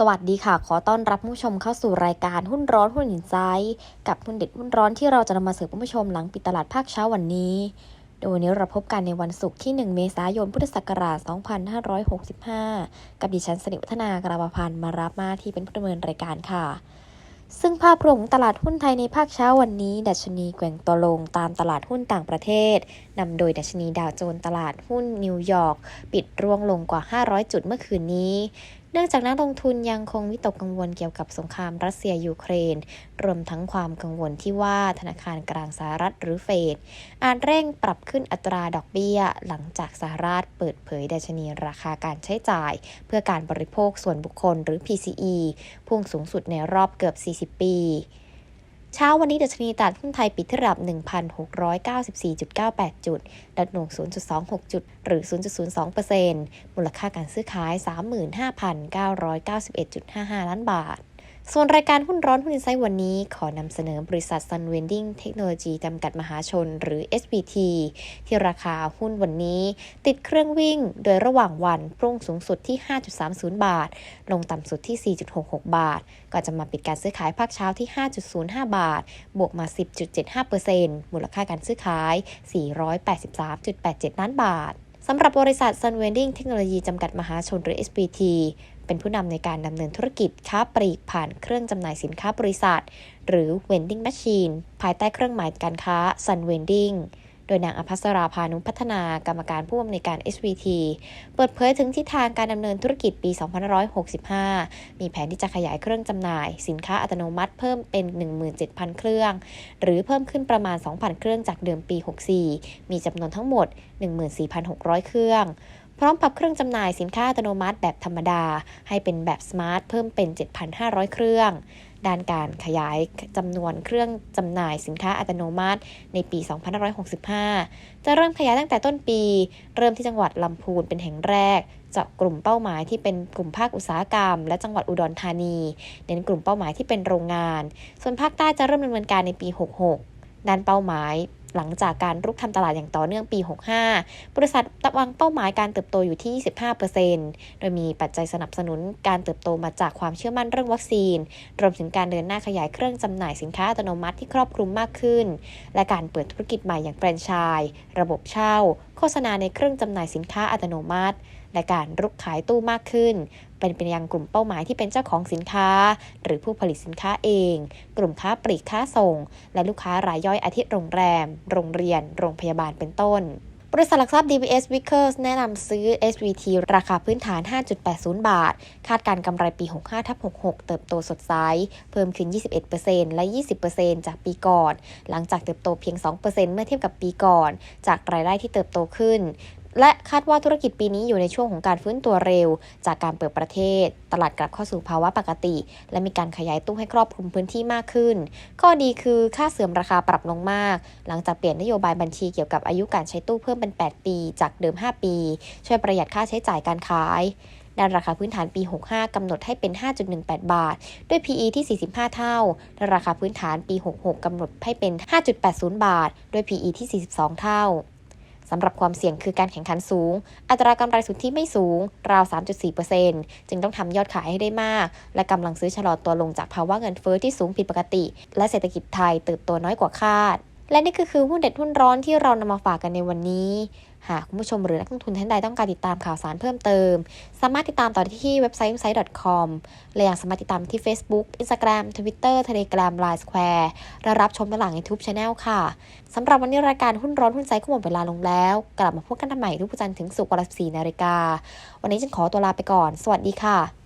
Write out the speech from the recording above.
สวัสดีค่ะ ขอต้อนรับผู้ชมเข้าสู่รายการหุ้นร้อนหุ้นหินใจกับหุ้นเด็ดหุ้นร้อนที่เราจะนำมาเสิร์ฟผู้ชมหลังปิดตลาดภาคเช้าวันนี้ โดยนี้เราพบกันในวันศุกร์ที่ 1 เมษายน พุทธศักราช 2565 กับดิฉันสนิทวัฒนากราบพันธ์มารับหน้าที่เป็นผู้ดำเนินรายการค่ะ ซึ่งภาพรวมของตลาดหุ้นไทยในภาคเช้าวันนี้ ดัชนีแกว่งตัวลงตามตลาดหุ้นต่างประเทศ นำโดยดัชนีดาวโจนส์ตลาดหุ้นนิวยอร์กปิดร่วงลงกว่า 500 จุดเมื่อคืนนี้ เนื่องจากนักลงทุนยังคงวิตกกังวลเกี่ยวกับสงครามรัสเซียยูเครน รวมทั้งความกังวลที่ว่าธนาคารกลางสหรัฐหรือเฟดอาจเร่งปรับขึ้นอัตราดอกเบี้ย หลังจากสหรัฐเปิดเผยดัชนีราคาการใช้จ่าย เพื่อการบริโภคส่วนบุคคลหรือ PCE พุ่งสูงสุดในรอบเกือบ 40 ปี เช้าวันนี้ดัชนีตลาดหุ้นไทยปิดที่ระดับ 1,694.98 จุดดัดลง0.26 จุด หรือ 0.02%มูลค่าการซื้อขาย 35,991.55 ล้านบาท ส่วนรายการหุ้นร้อนหุ้นอินไซต์วันนี้ขอนำเสนอบริษัท Sun Vending Technology จำกัดมหาชนหรือ SPT ที่ราคาหุ้นวันนี้ ติดเครื่องวิ่งโดยระหว่างวันพุ่งสูงสุดที่ 5.30 บาท ลงต่ำสุดที่ 4.66 บาทก่อนจะมาปิดการซื้อขายภาคเช้าที่ 5.05 บาท บวกมา 10.75%มูลค่าการซื้อขาย 483.87 ล้านบาทสำหรับบริษัท Sun Vending Technology จำกัดมหาชนหรือ SPT เป็นผู้นำในการดำเนินธุรกิจค้าปลีกผ่านเครื่องจำหน่ายสินค้าบริษัท หรือ Vending Machine ภายใต้เครื่องหมายการค้า Sun Vending โดยนางอภัสราพานุพัฒนากรรมการผู้อำนวยการ SVT เปิดเผยถึงทิศทางการดำเนินธุรกิจปี 2565 มีแผนที่จะขยายเครื่องจำหน่าย สินค้าอัตโนมัติเพิ่มเป็น 17,000 เครื่อง หรือเพิ่มขึ้นประมาณ 2,000 เครื่องจากเดิมปี 64 มีจำนวนทั้งหมด 14,600 เครื่อง พร้อมปรับเครื่องจำหน่ายสินค้าอัตโนมัติแบบธรรมดา ให้เป็นแบบสมาร์ทเพิ่มเป็น 7,500 เครื่อง ด้านการขยายจำนวนเครื่องจำหน่ายสินค้าอัตโนมัติในปี 2565 จะเริ่มขยายตั้งแต่ต้นปี เริ่มที่จังหวัดลำพูนเป็นแห่งแรกเจาะกลุ่มเป้าหมายที่เป็นกลุ่มภาคอุตสาหกรรม และจังหวัดอุดรธานี เน้นกลุ่มเป้าหมายที่เป็นโรงงาน ส่วนภาคใต้จะเริ่มดำเนินการในปี 66ด้านเป้าหมาย หลังจากการรุกทำตลาดอย่างต่อเนื่องปี 65 บริษัทตะวางเป้าหมายการเติบโตอยู่ที่25%โดยมีปัจจัยสนับสนุนการเติบโตมาจากความเชื่อมั่นเรื่องวัคซีน รวมถึงการเดินหน้าขยายเครื่องจำหน่ายสินค้าอัตโนมัติที่ครอบคลุมมากขึ้น และการเปิดธุรกิจใหม่อย่างแฟรนไชส์ระบบเช่า โฆษณาในเครื่องจำหน่ายสินค้าอัตโนมัติ และการรุกขายตู้มากขึ้น เป็นไปยังกลุ่มเป้าหมายที่เป็นเจ้าของสินค้า หรือผู้ผลิตสินค้าเอง กลุ่มค้าปลีกค้าส่ง และลูกค้ารายย่อยอาทิตย์โรงแรม โรงเรียน โรงพยาบาลเป็นต้นบริษัทหลักทรัพย์ DBS Vickers แนะนำซื้อ SVT ราคาพื้นฐาน 5.80 บาท คาดการกำไรปี 65ทับ66 เติบโตสดใส เพิ่มขึ้น 21%และ 20%จากปีก่อน หลังจากเติบโตเพียง 2%เมื่อเทียบกับปีก่อน จากรายได้ที่เติบโตขึ้น และคาดว่าธุรกิจปีนี้อยู่ในช่วงของการฟื้นตัวเร็ว จากการเปิดประเทศ ตลาดกลับเข้าสู่ภาวะปกติ และมีการขยายตู้ให้ครอบคลุมพื้นที่มากขึ้น ข้อดีคือค่าเสื่อมราคาปรับลงมาก หลังจากเปลี่ยนนโยบายบัญชีเกี่ยวกับอายุการใช้ตู้เพิ่มเป็น 8 ปี จากเดิม 5 ปี ช่วยประหยัดค่าใช้จ่ายการขายด้านราคาพื้นฐานปี 65 กำหนดให้เป็น 5.18 บาท ด้วย PE ที่ 45 เท่าและราคาพื้นฐานปี 66 กำหนดให้เป็น 5.80 บาท ด้วย PE ที่ 42 เท่า สำหรับความเสี่ยงคือการแข่งขันสูง อัตรากำไรสุทธิไม่สูง ราว 3.4%จึงต้องทำยอดขายให้ได้มาก และกำลังซื้อชะลอตัวลงจากภาวะเงินเฟอ้อที่สูงผิดปกติ และเศรษฐกิจไทยเติบโตน้อยกว่าคาด และนี่ก็คือหุ้นเด็ดหุ้นร้อนที่เรานำมาฝากกันในวันนี้ หากคุณผู้ชมหรือนักลงทุนท่านใดต้องการติดตามข่าวสารเพิ่มเติม สามารถติดตามต่อที่เว็บไซต์ website.com และยังสามารถติดตามที่ Facebook Instagram Twitter Telegram Line Square และรับชมด้านหลัง YouTube Channel ค่ะสำหรับวันนี้รายการหุ้นร้อนหุ้นไซก็หมดเวลาลงแล้ว กลับมาพบกันใหม่ทุกวันจันทร์ถึงศุกร์วันละ14นาฬิกาวันนี้ฉันขอตัวลาไปก่อน สวัสดีค่ะ